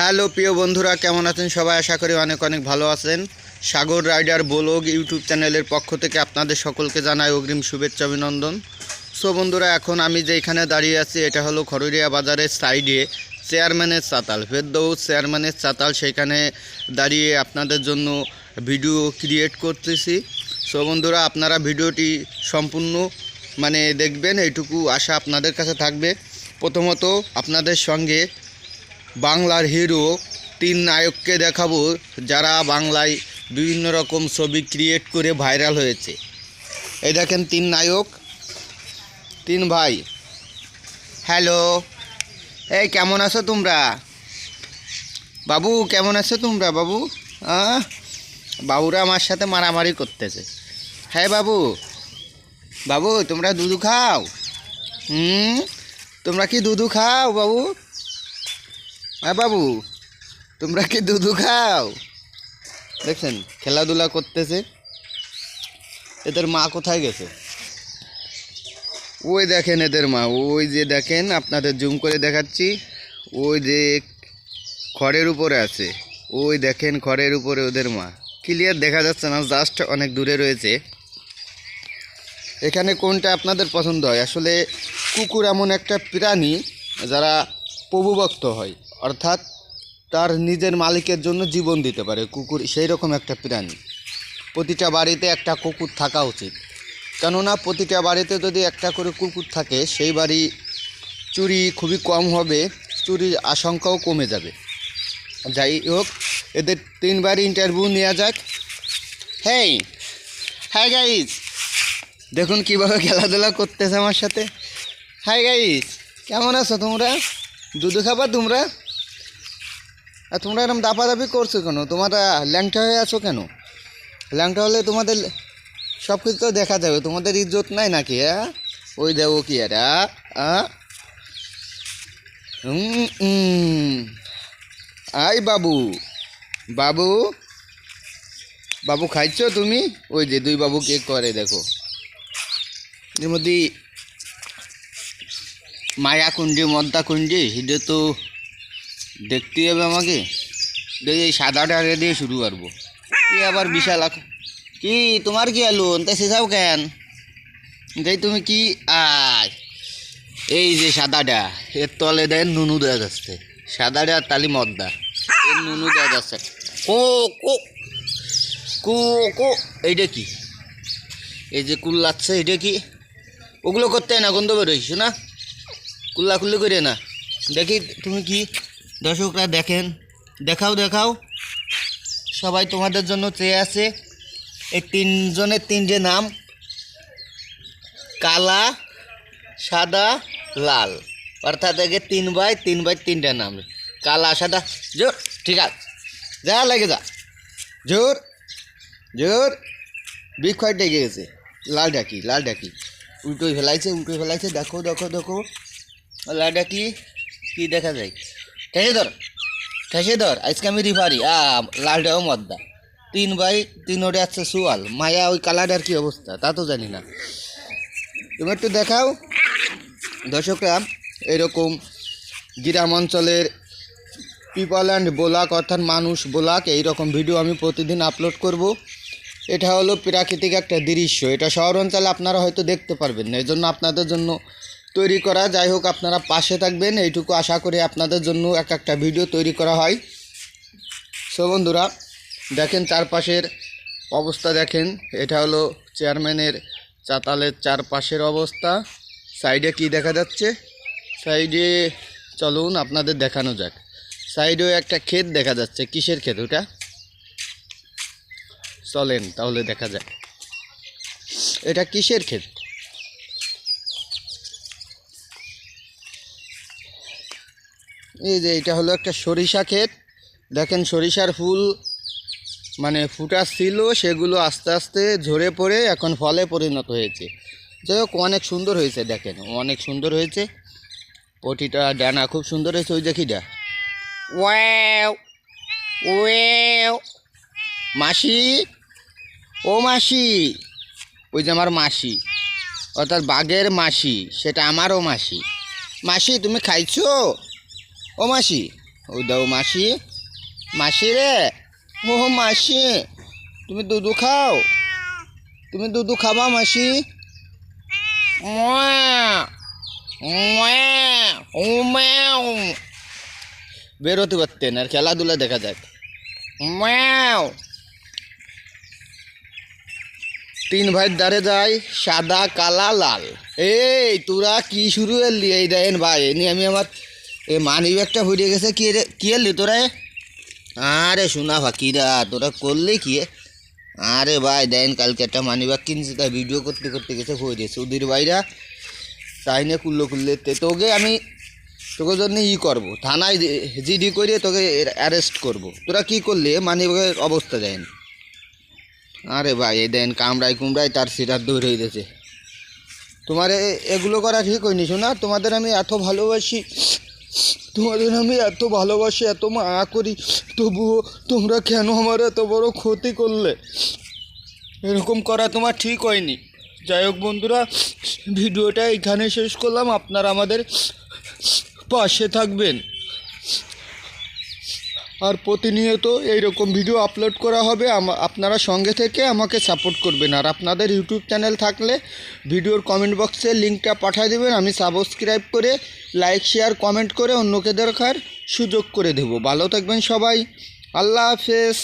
Hello, প্রিয় বন্ধুরা, কেমন আছেন? সবাই আশা করি অনেক অনেক ভালো আছেন। সাগর রাইডার ব্লগ ইউটিউব চ্যানেলের পক্ষ থেকে আপনাদের সকলকে জানাই অগ্রিম শুভেচ্ছা, অভিনন্দন। সো বন্ধুরা, এখন আমি যেখানে দাঁড়িয়ে আছি, এটা হলো খরুরিয়া বাজারের সাইডে চেয়ারম্যানের চাতাল, ফেরদৌস চেয়ারম্যানের চাতাল। সেখানে দাঁড়িয়ে আপনাদের জন্য ভিডিও ক্রিয়েট করতেছি। সো বন্ধুরা, আপনারা ভিডিওটি সম্পূর্ণ মানে দেখবেন, এইটুকু আশা আপনাদের কাছে থাকবে। প্রথমত, আপনাদের সঙ্গে বাংলার হিরো, তিন নায়ককে দেখাবো যারা বাংলায় বিভিন্ন রকম ছবি ক্রিয়েট করে ভাইরাল হয়েছে। এই দেখেন তিন নায়ক, তিন ভাই। হ্যালো এই, কেমন আছো তোমরা? বাবু, কেমন আছো তোমরা, বাবু? আহ? বাবুরা আমার সাথে মারামারি করতেছে। হ্যাঁ বাবু বাবু, তোমরা দুধু খাও? হুম? তোমরা কি দুধু খাও, বাবু? হ্যাঁ বাবু, তোমরা কি দুধু খাও? দেখছেন, খেলাধুলা করতেছে। এদের মা কোথায় গেছে? ওই দেখেন এদের মা, ওই যে দেখেন, আপনাদের জুম করে দেখাচ্ছি। ওই যে খড়ের উপরে আছে। ওই দেখেন, খড়ের উপরে ওদের মা। ক্লিয়ার দেখা যাচ্ছে না, জাস্ট অনেক দূরে রয়েছে। এখানে কোনটা আপনাদের পছন্দ হয়? আসলে কুকুর এমন একটা প্রাণী, যারা প্রভুভক্ত হয়। অর্থাৎ তার নিজের মালিকের জন্য জীবন দিতে পারে। কুকুর সেই রকম একটা প্রাণী। প্রতিটা বাড়িতে একটা কুকুর থাকা উচিত। কেননা প্রতিটা বাড়িতে যদি একটা করে কুকুর থাকে, সেই বাড়ি চুরি খুবই কম হবে, চুরির আশঙ্কাও কমে যাবে। যাই হোক, এদের তিনবার ইন্টারভিউ নেওয়া যাক। হ্যাঁ হ্যাঁ গাইজ দেখুন কীভাবে খেলাধুলা করতেছে আমার সাথে। হাই গাইস কেমন আছো তোমরা? দুধু খাবা তোমরা? আর তোমরা এরকম দাপাদাপি করছ কেন? তোমরা ল্যাংটা হয়ে আছো কেন? ল্যাংটা হলে তোমাদের সব কিছু তো দেখা যাবে। তোমাদের ইজ্জত নাই নাকি হ্যাঁ ওই দেবো কি আর। আই বাবু বাবু বাবু খাইছো তুমি? ওই যে দুই বাবু কে করে, দেখো। মধ্যে মায়া কুণ্ডি মদ্দা কুণ্ডি সেটা তো দেখতে হবে আমাকে। দেখি এই সাদাটা আগে দিয়ে শুরু করব। কি আবার বিশাল কি, তোমার কি আলু তাই শেষাও কেন? তাই তুমি কি আয়। এই যে সাদাটা, এর তলে দেয় নুনু দেওয়া যাচ্ছে সাদাটা আর তালি মদ্দা। এর নুনু দেওয়া যাচ্ছে কো কো কো কো, এইটা কি? এই যে কুল্লাচ্ছে এটা কি? ওগুলো করতে না, গন্ধ বেরোইস না কুল্লা কুল্লি করে না। দেখি তুমি কি দর্শকরা দেখেন, দেখাও দেখাও। সবাই তোমাদের জন্য চেয়ে আছে। এই তিনজনের তিনটে নাম, কালা, সাদা, লাল। অর্থাৎ একে তিন বাই তিন বাই তিনটা নাম। কালা, সাদা, জোর, ঠিক আছে। যা লাগে যা। জোর জোর। বিগ খয় ডেকে গেছে। লাল ডাকি লাল ডাকি। উল্টোই ফেলাইছে উল্টোই ফেলাইছে। দেখো দেখো দেখো। লাল ডাকি, কি দেখা যায়? ঠেসে ধর ঠেসে ধর, আজকে আমি রিফারি আ, লালটাও মদ্দা তিন বাই তিন ওটা আছে সুয়াল, মায়া ওই কালারটার কি অবস্থা, তা তো জানি না। তুমি একটু দেখাও, দর্শকরা, এরকম গ্রাম অঞ্চলের পিপল অ্যান্ড বোলাক অর্থাৎ মানুষ বোলাক এইরকম ভিডিও আমি প্রতিদিন আপলোড করব। এটা হলো প্রাকৃতিক একটা দৃশ্য, এটা শহর অঞ্চলে আপনারা হয়তো দেখতে পারবেন না এই জন্য আপনাদের জন্য তৈরি করা। যাই হোক, আপনারা পাশে থাকবেন। এইটুকু আশা করি আপনাদের জন্য এক একটা ভিডিও তৈরি করা হয়। সো বন্ধুরা, দেখেন চারপাশের অবস্থা দেখেন। এটা হলো চেয়ারম্যানের চাতালের চারপাশের অবস্থা। সাইডে কি দেখা যাচ্ছে? সাইডে চলুন, আপনাদের দেখানো যাক। সাইডেও একটা ক্ষেত দেখা যাচ্ছে। কিসের ক্ষেত ওটা? চলেন, তাহলে দেখা যাক। এটা কিসের ক্ষেত? এই যে এটা হলো একটা সরিষা ক্ষেত। দেখেন সরিষার ফুল মানে ফুটা ছিল সেগুলো আস্তে আস্তে ঝরে পড়ে এখন ফলে পরিণত হয়েছে। যাই হোক, অনেক সুন্দর হয়েছে, দেখেন অনেক সুন্দর হয়েছে। প্রতিটা ডানা খুব সুন্দর হয়েছে, ওই দেখিটা ওয়াও ওয়াও। মাসি, ও মাসি, ওই যে আমার মাসি, অর্থাৎ বাঘের মাসি, সেটা আমারও মাসি। মাসি, তুমি খাইছো? ও মাসি ও দাও মাসি। মাসি রে, ও মাসি, তুমি দুধু খাও। তুমি দুধু খাবা মাসি। বেরোতে পারতেন আর খেলাধুলা দেখা যাক। তিন ভাইয়ের দ্বারে যায় সাদা, কালা, লাল। এই, তোরা কি শুরু এলি এই দেন ভাই, এ নিয়ে আমি আমার এ মানি ব্যাগটা ভরে গেছে কি রে? কি এলি তোরা? আরে শোনা ফাকিরা, তোরা করলে কি? আরে ভাই, দেন কালকে একটা মানি ব্যাগ কিনছি, তাই ভিডিও করতে করতে গেছে হয়ে ভরে সুধীর ভাইরা তাই নিয়ে কুল্লো কুল্লে তোকে আমি, তোকে জন্য ই করব। থানায় জিডি করে তোকে অ্যারেস্ট করব। তোরা কি করলে মানি ব্যাগের অবস্থা দেন। আরে ভাই, এই দেন কামড়াই কুমড়াই তার সিরাত দৌড় হয়ে গেছে। তোমার এগুলো করা ঠিক হয়নি শোনা তোমাদের আমি এত ভালোবাসি। তোমাদের আমি এত ভালোবাসি, এত মায়া করি, তবুও তোমরা কেন আমার এত বড় ক্ষতি করলে? এরকম করা তোমার ঠিক হয়নি। যাই হোক বন্ধুরা, ভিডিওটা এখানে শেষ করলাম। আপনারা আমাদের পাশে থাকবেন। আর প্রতিনিয়ত এইরকম ভিডিও আপলোড করা হবে। আপনারা সঙ্গে থেকে আমাকে সাপোর্ট করবেন। আর আপনাদের ইউটিউব চ্যানেল থাকলে ভিডিওর কমেন্ট বক্সে লিঙ্কটা পাঠিয়ে দেবেন। আমি সাবস্ক্রাইব করে লাইক শেয়ার কমেন্ট করে অন্যকে দেখার সুযোগ করে দেব। ভালো থাকবেন সবাই। আল্লাহ হাফেজ।